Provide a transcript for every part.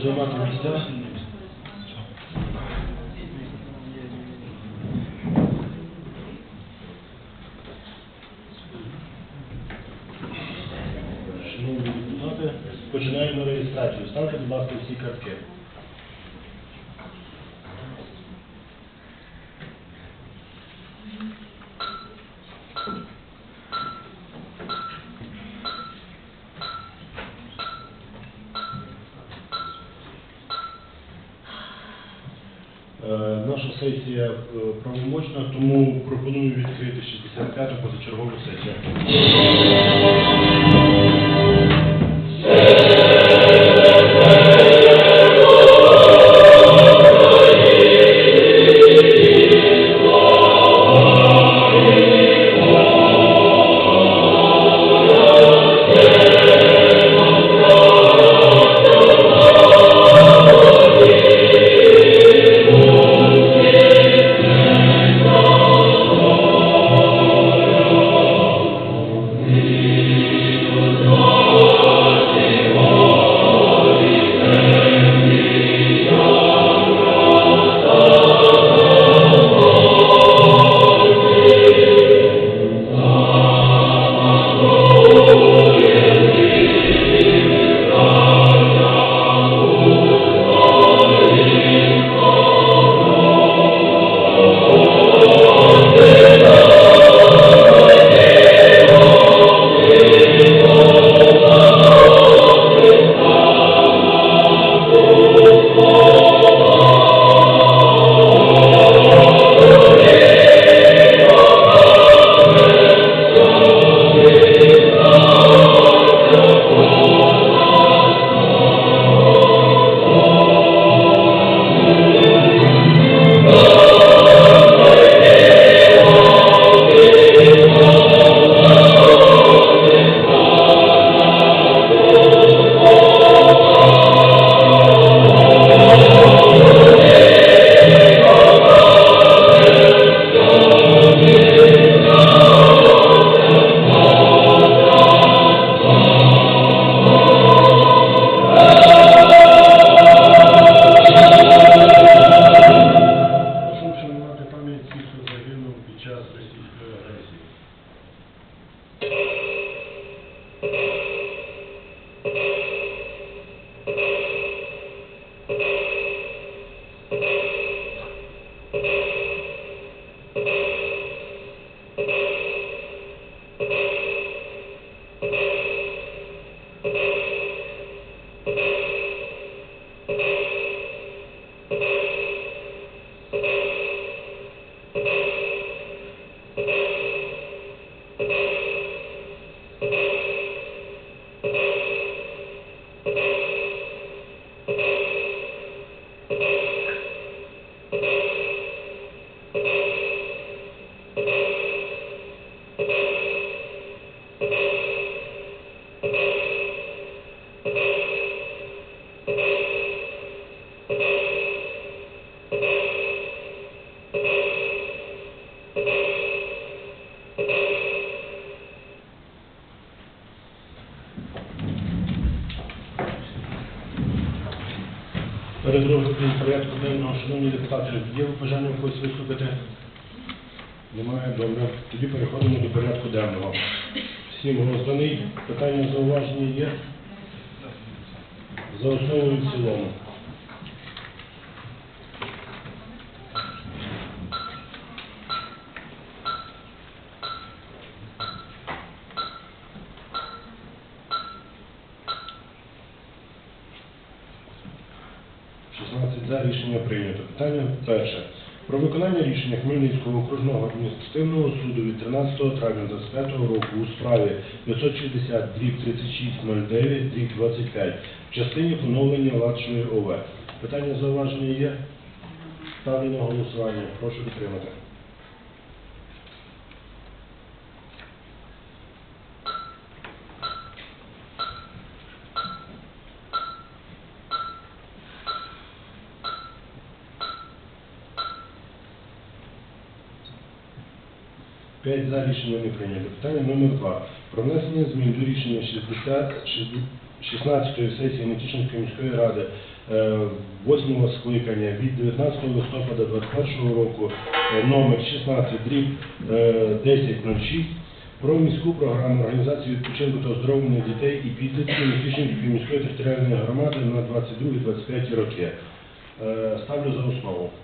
Прошу займати місця. Шановні депутати, починаємо реєстрацію. Ставте, будь ласка, всі картки. Е, Наша сесія е, правомочна, тому пропоную відкрити 65-ту позачергову сесію. Шановні депутати, є бажання когось виступити? Немає, добре. Тоді переходимо до порядку денного. Всім розданий. Питання зауваження є? За основу і в цілому. Шістнадцять за рішення прийнято. Питання перше. Про виконання рішення Хмельницького окружного адміністративного суду від 13 травня 2025 року у справі 560 дріб 3609 дріб 25 в частині поновлення владшої ОВ. Питання зауваження є? Ставлю на голосування. Прошу підтримати. П'ять за рішення не прийнято. Питання номер два. Про внесення змін до рішення 60, 16-ї сесії Нетішинської міської ради е, 8 скликання від 19 листопада 2021 року е, номер 16 дріб е, 1006 про міську програму організації відпочинку та оздоровлення дітей і підлітків Нетішинської міської територіальної громади на 22-25 роки. Е, Ставлю за основу. –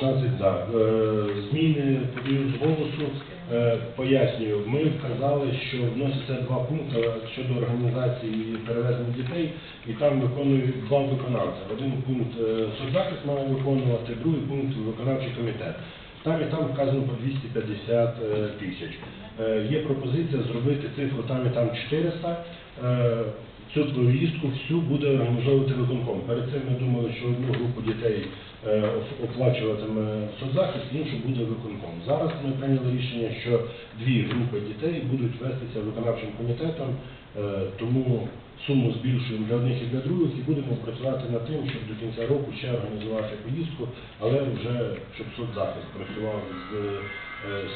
16 за. Е, Зміни подаю з голосу. Е, Пояснюю, ми вказали, що вносяться два пункти щодо організації перевезення дітей, і там виконують два виконавця. Один пункт е, соцзахист має виконувати, другий пункт виконавчий комітет. Там і там вказано по 250 е, тисяч. Е, Є пропозиція зробити цифру там і там 400. Цю поїздку всю буде організовувати виконком. Перед цим ми думали, що одну групу дітей е, оплачуватиме соцзахист, іншу буде виконком. Зараз ми прийняли рішення, що дві групи дітей будуть вестися виконавчим комітетом, е, тому суму збільшуємо для одних і для других і будемо працювати над тим, щоб до кінця року ще організувати поїздку, але вже щоб соцзахист працював з е,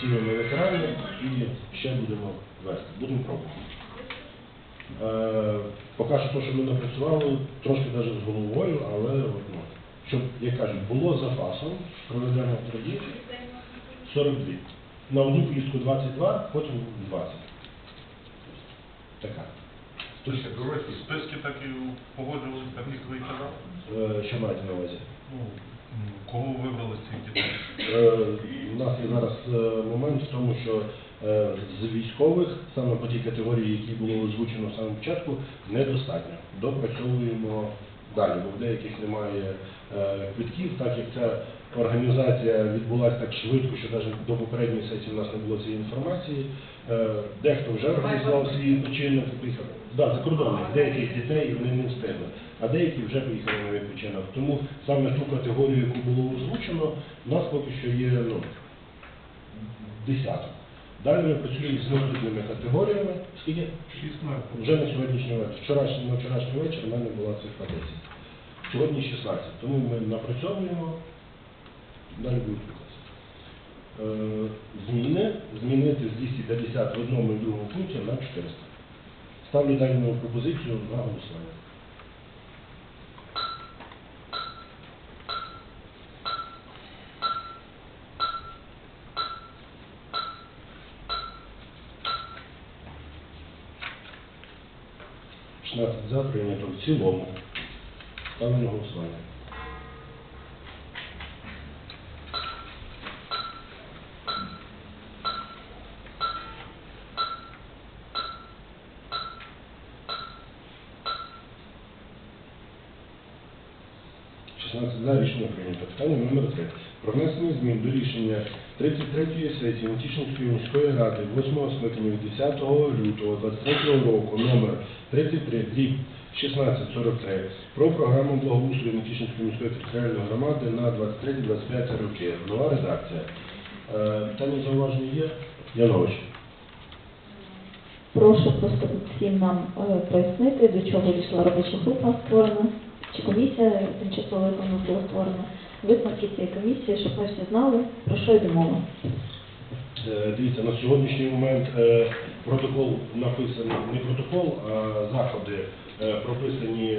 сім'ями ветеранів і ще будемо вести. Будемо пробувати. Е, Поки що те, що ми напрацювали, трошки навіть з головою, але ну, щоб, як кажуть, було запасом, проведемо тоді 42. На одну поїздку 22, потім 20. Така. Точно, списки так і погоджувалися, так ви і казали? Е, Що маєте на увазі? Кого вибрали з цих дітей? Е, У нас є зараз е, момент в тому, що е, з військових, саме по тій категорії, які було озвучено в самому початку, недостатньо. Допрацьовуємо далі, бо в деяких немає е, квитків, так як ця організація відбулася так швидко, що навіть до попередньої сесії у нас не було цієї інформації. Е, Дехто вже організував свій відпочинок поїхав. Да, за кордоном, деяких дітей вони не встигли, а деякі вже поїхали на відпочинок. Тому саме ту категорію, яку було озвучено, у нас поки що є ну, десяток. Далі ми працюємо з наступними категоріями. Скільки? 16. Вже на сьогоднішній вечір. Вчорашній, на вчорашній вечір в мене була цифра 10. Сьогодні 16. Тому ми напрацьовуємо, далі будуть викласти. Е, зміни, змінити з 250 в одному і другому пункті на 400. Ставлю дану пропозицію на голосування. – 16 за прийнято в цілому. Ставлю голосування. – 16 за рішення прийнято. Питання номер 3. Про внесення змін до рішення 33-ї сесії Нетішинської міської ради 8 скликання від 10 лютого 2023 року номер 33 дріб 1643 про програму благоустрою Нетішинської міської територіальної громади на 23-25 роки. Нова редакція. Е, Питання зауваження є? Янович. Прошу просто всім нам е, пояснити, до чого дійшла робоча група створена, чи комісія тимчасово яка була створена. Висновки цієї комісії, щоб ми всі знали, про що йде мова. Е, Дивіться, на сьогоднішній момент е, протокол написаний, не протокол, а заходи е, прописані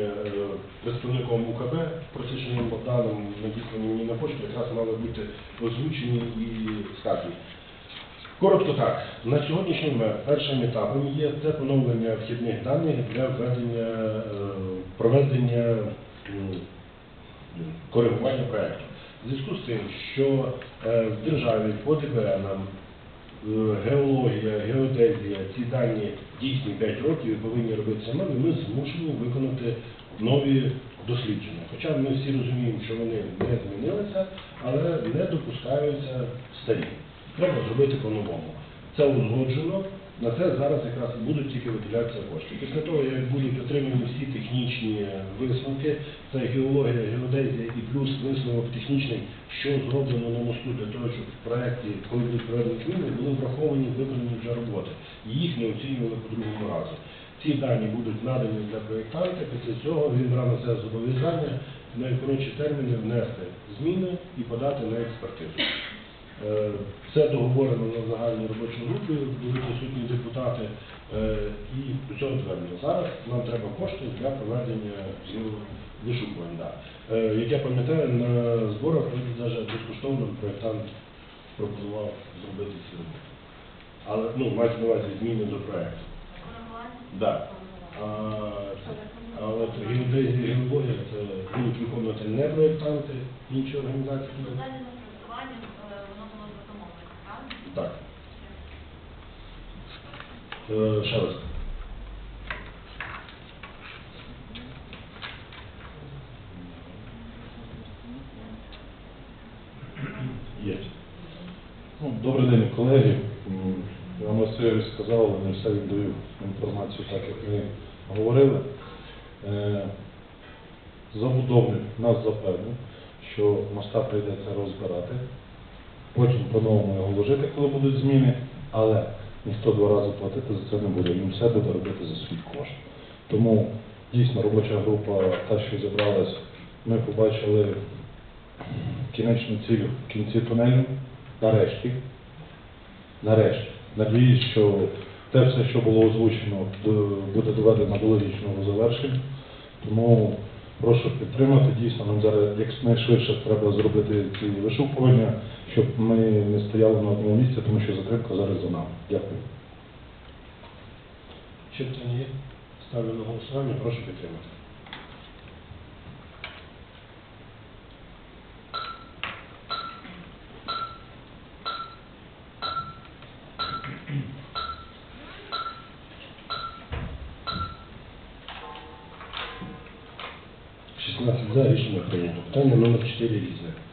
представником УКБ, Просиченим Богданом, надіслані мені на пошту, якраз мали бути озвучені і сказані. Коротко так, на сьогоднішній момент першим етапом є це поновлення вхідних даних для введення, проведення м, коригування проєкту. В зв'язку з тим, що е, в державі по ДБНам е, геологія, геодезія, ці дані дійсні 5 років повинні робитися нові, ми змушені виконати нові дослідження. Хоча ми всі розуміємо, що вони не змінилися, але не допускаються старі. Треба зробити по-новому. Це узгоджено. На це зараз якраз будуть тільки виділятися кошти. Після того, як будуть отримані всі технічні висновки, це геологія, геодезія і плюс висновок технічний, що зроблено на мосту для того, щоб в проєкті, коли будуть проведені зміни, були враховані виконані вже роботи. Їх не оцінювали по другому разу. ці дані будуть надані для проєктанта, після цього він брав на себе зобов'язання на виконуючі терміни внести зміни і подати на експертизу. Це договорено на загальній робочій групі, були присутні депутати, е, і цього звернено. Зараз нам треба кошти для проведення вишукувань. Е, Як я пам'ятаю, на зборах навіть безкоштовно проєктант пропонував зробити ці роботи. Але ну, мається на увазі зміни до проєкту. Да. А, геодезія геологія це будуть виконувати не проєктанти, інші організації. Питання на фінансування е, воно було замовлено, правильно? Так. Е, Ще раз. Є. Ну, Добрий день, колеги. М, Іван Васильович сказав, але не все віддаю інформацію так, як ми говорили. Е, Забудовник нас запевнив, що моста прийдеться розбирати, потім по-новому його вложити, коли будуть зміни, але ніхто два рази платити за це не буде. Він все буде робити за свій кошт. Тому дійсно робоча група, та, що зібралась, ми побачили кінечну ціль в кінці тунелю, нарешті. Нарешті. Надіюсь, що те все, що було озвучено, буде доведено до логічного завершення. Тому прошу підтримати. Дійсно, нам зараз якнайшвидше треба зробити ці вишукування, щоб ми не стояли на одному місці, тому що затримка зараз за нами. Дякую. Ще питання є? Ставлю на голосування, прошу підтримати.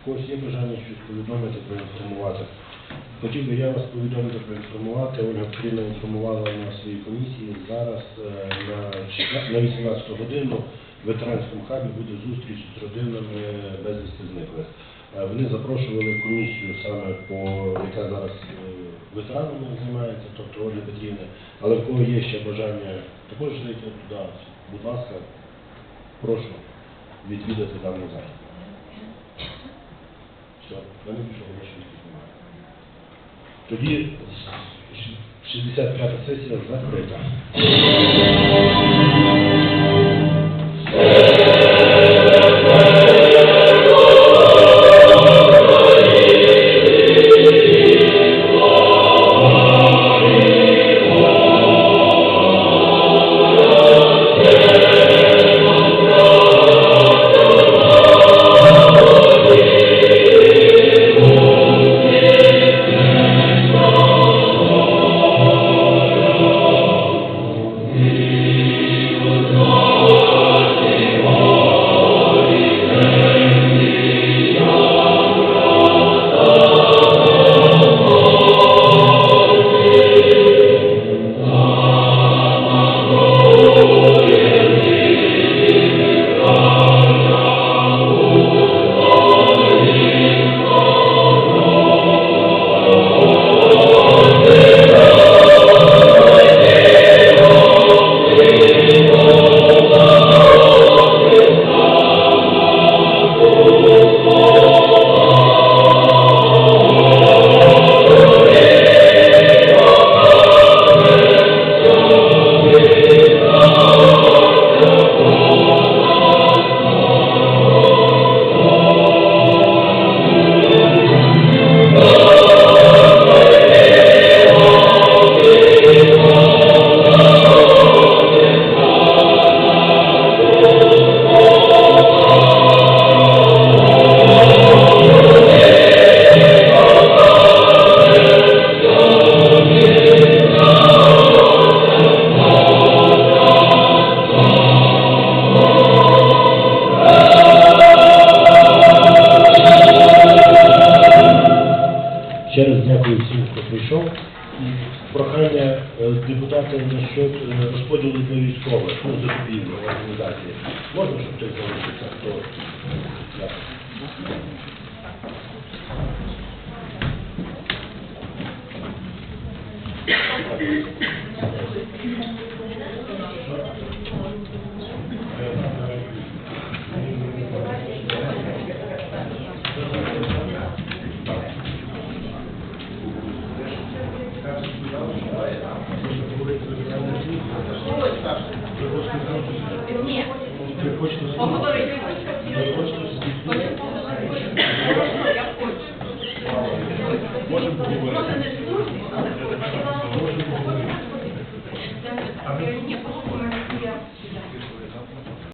Когось є бажання щось повідомити, проінформувати? Хотів би я вас повідомити, проінформувати. Ольга Петрівна інформувала на своїй комісії. Зараз е, на, 16 на 18 годину в ветеранському хабі буде зустріч з родинами безвісти зниклих. Е, Вони запрошували комісію саме по яка зараз е, ветеранами займається, тобто Ольга Петрівна. Але в кого є ще бажання також зайти туди, будь ласка, прошу відвідати даний захід. Все, вони пішов грошей немає. Тоді 65 сесія закрита.